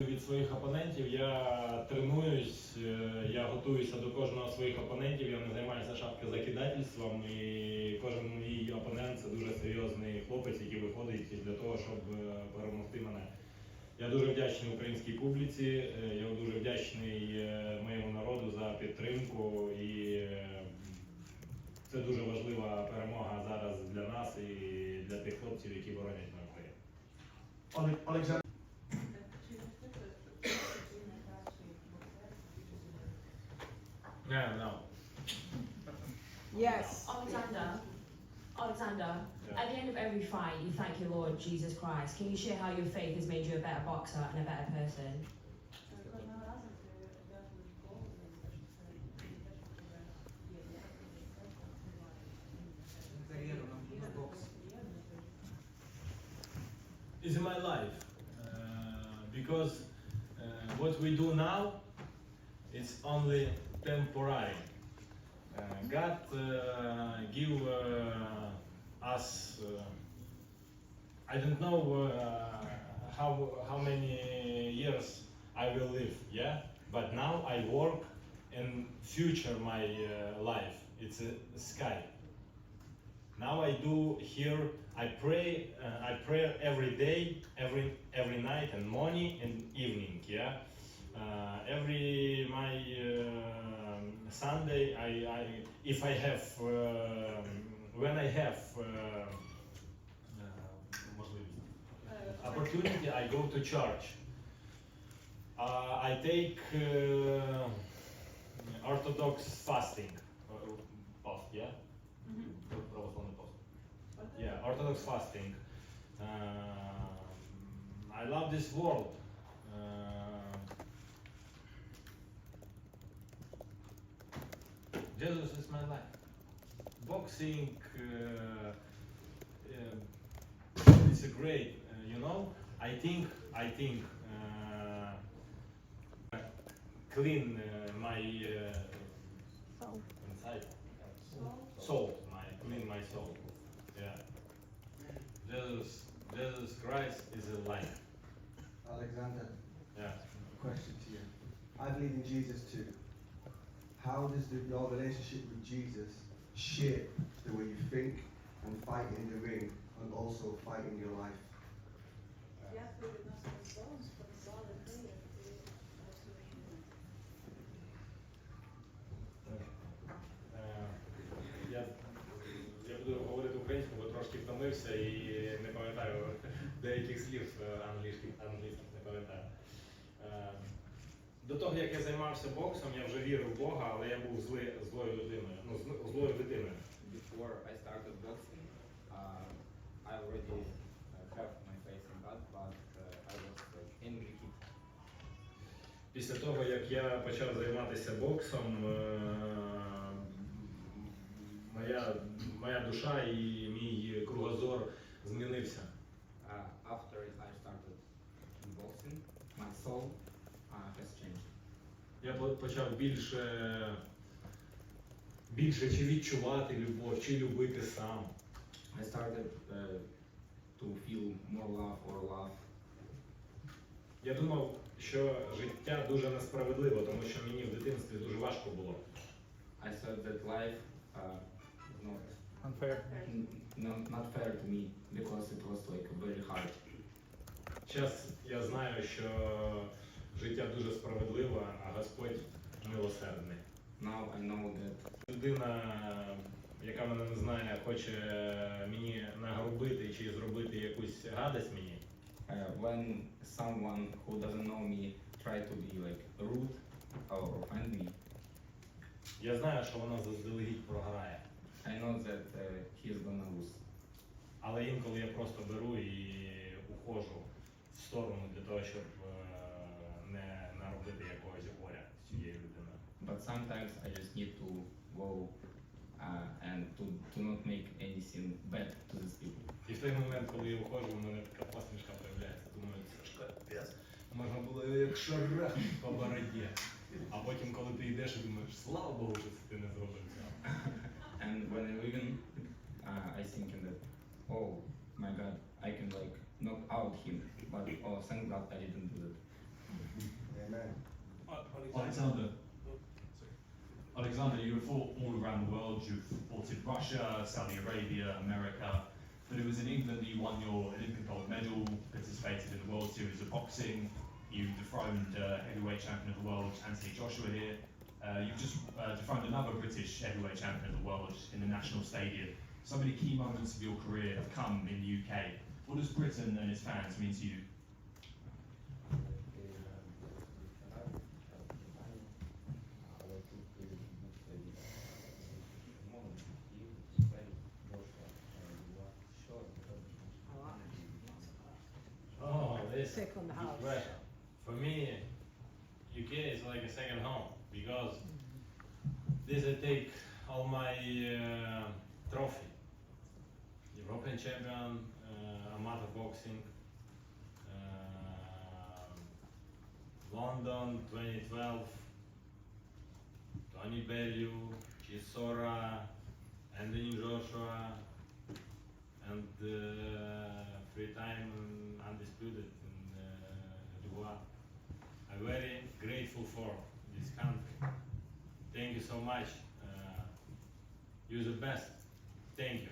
Від своїх опонентів я тренуюсь, е, я готуюся до кожного з своїх опонентів, я не займаюся шапкозакидательством і кожен мій опонент це дуже серйозний хлопець, який виходить для того, щоб е, перемогти мене. Я дуже вдячний українській публіці, е, я дуже вдячний моєму народу за підтримку і це дуже важлива перемога зараз для нас і для тих хлопців, які боронять мою країну. Alexander, Alexander, Yeah. at the end of every fight, you thank your Lord Jesus Christ. Can you share how your faith has made you a better boxer and a better person? Кожного разу ти дякуєш Богу за те, що це те, що тебе є. Я тобі це впливає. Кар'єру на- на бокс. is in my life uh, because uh, what we do now it's only temporary. uh, God uh, give uh, us I don't know how how many years I will live, yeah. But now I work and future my life. It's a sky. Now I do here. I pray. Uh, I pray every day, every every night and morning and evening. Yeah. Uh, every my um Sunday, I, I if I have um when I have uh, uh, можливість, opportunity, I go to church. Uh, I take uh, Orthodox fasting. Uh, Post, yeah? Православний пост. Yeah, Orthodox fasting. Um, I love this world. Jesus is my life. Boxing, uh, um, it's a great, uh, you know. I think, I think, uh, clean uh, my uh, inside soul, my clean my soul. Yeah. Jesus, Jesus Christ is a life. Alexander, Yeah. question to you. I believe in Jesus too. How does the, your relationship with Jesus shape the way you think and fight in the ring and also fight in your life? Як ви відносно з Богом спрацювали ви, як ти працюєш Е, Я, я буду говорити українською, бо трошки втомився і не пам'ятаю деяких слів е, англійських, англійських не пам'ятаю. До того, як я займався боксом, я вже вірив в Бога, але я був зли, злою людиною. Ну, злою дитиною. before I started boxing, uh, I already uh, have my faith in God, but uh, I was like angry kid. Після того, як я почав займатися боксом, е, моя, моя душа і мій кругозор змінився. Uh, after I started boxing, my soul. Я почав більше, більше чи відчувати любов, чи любити сам. I started uh, to feel more love or love. Я думав, що життя дуже несправедливо, тому що мені в дитинстві дуже важко було. I thought that life uh, not, Unfair. not not fair to me because it was like very hard. Час я знаю, що життя дуже справедливе, а Господь милосердний. Now I know that Людина, яка мене не знає, хоче мені нагрубити чи зробити якусь гадость мені. uh, when someone who doesn't know me try to be like rude or offend me, Я знаю, що вона заздалегідь програє. I know that uh, he's gonna lose. Але інколи я просто беру і ухожу в сторону для того, щоб е, sometimes I just need to go uh, and to, to not make anything bad to these people. І в той момент, коли я ухожу, у мене така посмішка з'являється. Думаю, це ж капець. Можна було його як шарах по бороді. А потім, коли ти йдеш і думаєш, слава Богу, що це ти не зробив цього. And when I'm leaving, uh, I thinking that, oh my God, I can like knock out him, but oh thank God I didn't do that. Alexander. Alexander, you have fought all around the world. You've fought in Russia, Saudi Arabia, America, but it was in England that you won your Olympic gold medal, participated in the World Series of Boxing. You dethroned uh, heavyweight champion of the world, Anthony Joshua here. Uh, you've just uh, dethroned another British heavyweight champion of the world in the National Stadium. So many key moments of your career have come in the UK. What does Britain and its fans mean to you? Pick on the house. For me, UK is like a second home because this I take all my uh, trophy. European champion, uh, amateur boxing, uh, London 2012, Tony Bellew, Chisora, Anthony Joshua, and uh, three time undisputed in uh, Dubois. I'm very grateful for this country. Thank you so much. Uh, you're the best. Thank you.